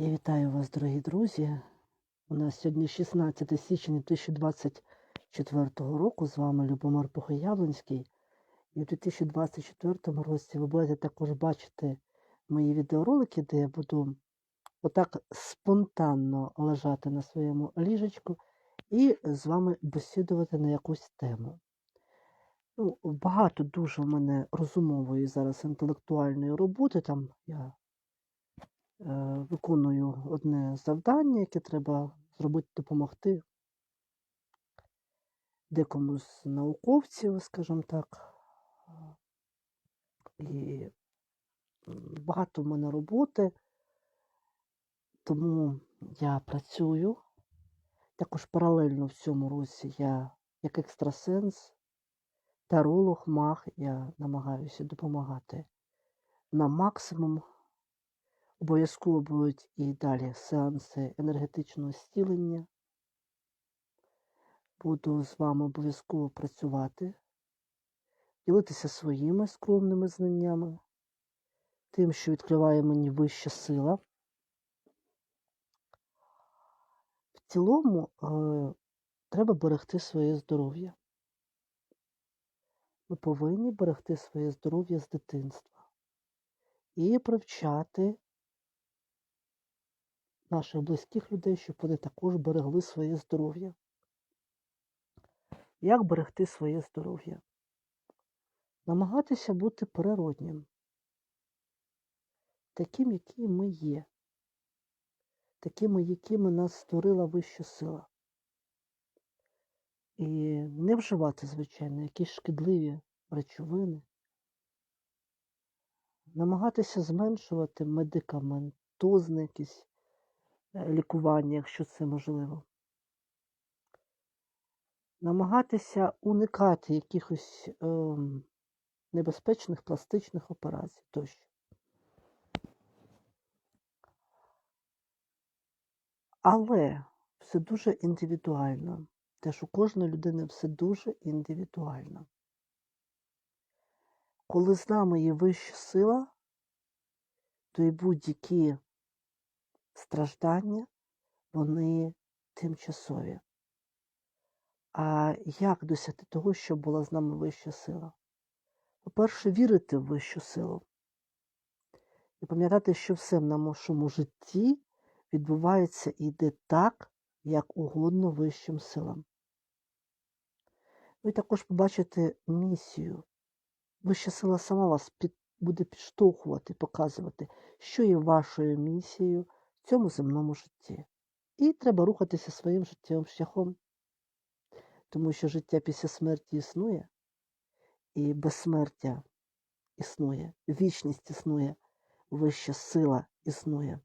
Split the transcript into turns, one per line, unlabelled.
Я вітаю вас, дорогі друзі. У нас сьогодні 16 січня 2024 року. З вами Любомир Похоявленський. І у 2024 році ви будете також бачити мої відеоролики, де я буду отак спонтанно лежати на своєму ліжечку і з вами бесідувати на якусь тему. Ну, багато дуже в мене розумової зараз інтелектуальної роботи. Там я виконую одне завдання, яке треба зробити, допомогти декому з науковців, скажімо так. І багато в мене роботи, тому я працюю. Також паралельно в цьому році я як екстрасенс, таролог, маг, я намагаюся допомагати на максимум. Обов'язково будуть і далі сеанси енергетичного зцілення. Буду з вами обов'язково працювати, ділитися своїми скромними знаннями, тим, що відкриває мені вища сила. В цілому е, треба берегти своє здоров'я. Ми повинні берегти своє здоров'я з дитинства і привчати наших близьких людей, щоб вони також берегли своє здоров'я. Як берегти своє здоров'я? Намагатися бути природнім, таким, яким ми є, такими, якими нас створила вища сила. І не вживати, звичайно, якісь шкідливі речовини, намагатися зменшувати медикаментозне якісь е, лікування, якщо це можливо. Намагатися уникати якихось ем, небезпечних пластичних операцій тощо. Але все дуже індивідуально. Теж у кожної людини все дуже індивідуально. Коли з нами є вища сила, то і будь-які страждання, вони тимчасові. А як досягти того, щоб була з нами вища сила? По-перше, вірити в вищу силу. І пам'ятати, що все в нашому житті відбувається і йде так, як угодно вищим силам. Ви також побачите місію. Вища сила сама вас під, буде підштовхувати, показувати, що є вашою місією цьому земному житті. І треба рухатися своїм життєвим шляхом, тому що життя після смерті існує, і безсмертя існує, вічність існує, вища сила існує.